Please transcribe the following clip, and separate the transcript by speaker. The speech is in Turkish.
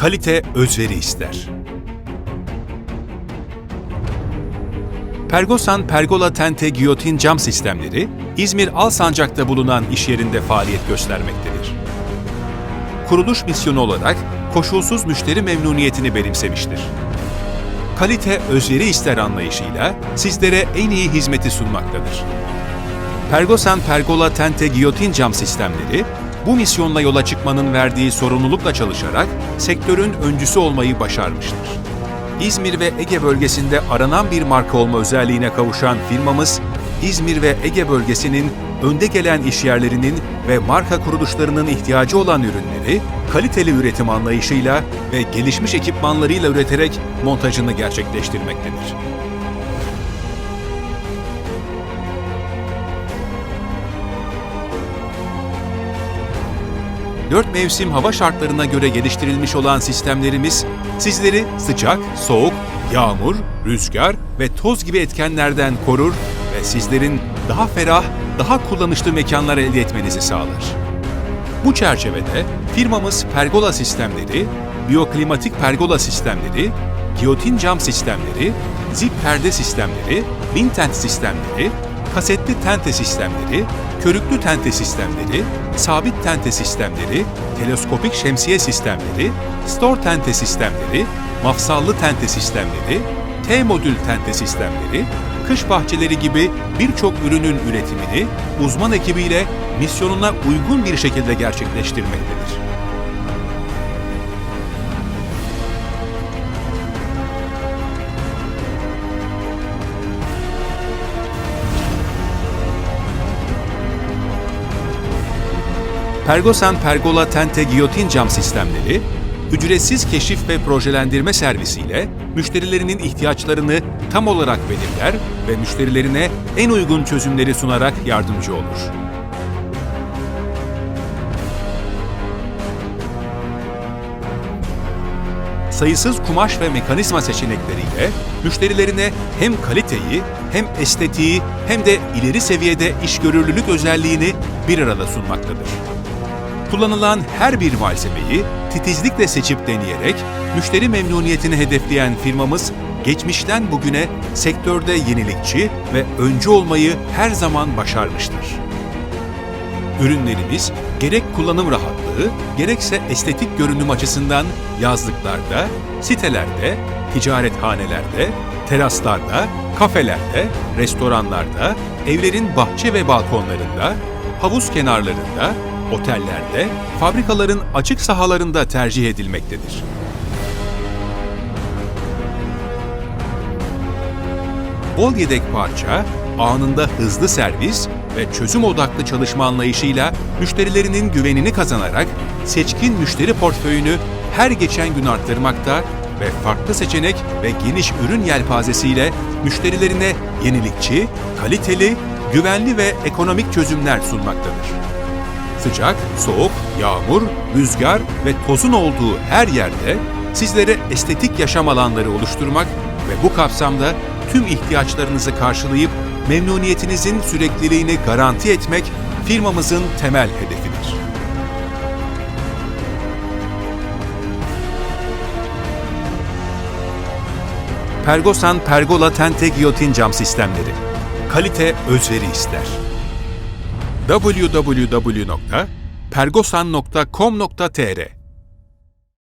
Speaker 1: kalite özveri ister. Pergosan Pergola Tente Giyotin Cam Sistemleri, İzmir Alsancak'ta bulunan iş yerinde faaliyet göstermektedir. Kuruluş misyonu olarak koşulsuz müşteri memnuniyetini benimsemiştir. Kalite özveri ister anlayışıyla sizlere en iyi hizmeti sunmaktadır. Pergosan Pergola Tente Giyotin Cam Sistemleri, bu misyonla yola çıkmanın verdiği sorumlulukla çalışarak sektörün öncüsü olmayı başarmıştır. İzmir ve Ege bölgesinde aranan bir marka olma özelliğine kavuşan firmamız, İzmir ve Ege bölgesinin önde gelen işyerlerinin ve marka kuruluşlarının ihtiyacı olan ürünleri kaliteli üretim anlayışıyla ve gelişmiş ekipmanlarıyla üreterek montajını gerçekleştirmektedir. Dört mevsim hava şartlarına göre geliştirilmiş olan sistemlerimiz sizleri sıcak, soğuk, yağmur, rüzgar ve toz gibi etkenlerden korur ve sizlerin daha ferah, daha kullanışlı mekanlar elde etmenizi sağlar. Bu çerçevede firmamız pergola sistemleri, biyoklimatik pergola sistemleri, giyotin cam sistemleri, zip perde sistemleri, bintent sistemleri, kasetli tente sistemleri, körüklü tente sistemleri, sabit tente sistemleri, teleskopik şemsiye sistemleri, store tente sistemleri, mafsallı tente sistemleri, T-modül tente sistemleri, kış bahçeleri gibi birçok ürünün üretimini uzman ekibiyle misyonuna uygun bir şekilde gerçekleştirmektedir. Pergosan Pergola Tente Giyotin Cam Sistemleri, ücretsiz keşif ve projelendirme servisiyle müşterilerinin ihtiyaçlarını tam olarak belirler ve müşterilerine en uygun çözümleri sunarak yardımcı olur. sayısız kumaş ve mekanizma seçenekleriyle müşterilerine hem kaliteyi, hem estetiği, hem de ileri seviyede işgörülülük özelliğini bir arada sunmaktadır. Kullanılan her bir malzemeyi titizlikle seçip deneyerek müşteri memnuniyetini hedefleyen firmamız geçmişten bugüne sektörde yenilikçi ve öncü olmayı her zaman başarmıştır. Ürünlerimiz gerek kullanım rahatlığı, gerekse estetik görünüm açısından yazlıklarda, sitelerde, ticarethanelerde, teraslarda, kafelerde, restoranlarda, evlerin bahçe ve balkonlarında, havuz kenarlarında, otellerde, fabrikaların açık sahalarında tercih edilmektedir. Bol yedek parça, anında hızlı servis ve çözüm odaklı çalışma anlayışıyla müşterilerinin güvenini kazanarak seçkin müşteri portföyünü her geçen gün arttırmakta ve farklı seçenek ve geniş ürün yelpazesiyle müşterilerine yenilikçi, kaliteli, güvenli ve ekonomik çözümler sunmaktadır. Sıcak, soğuk, yağmur, rüzgar ve tozun olduğu her yerde sizlere estetik yaşam alanları oluşturmak ve bu kapsamda tüm ihtiyaçlarınızı karşılayıp memnuniyetinizin sürekliliğini garanti etmek firmamızın temel hedefidir. Pergosan Pergola Tente Giyotin Cam Sistemleri Kalite özveri ister. www.pergosan.com.tr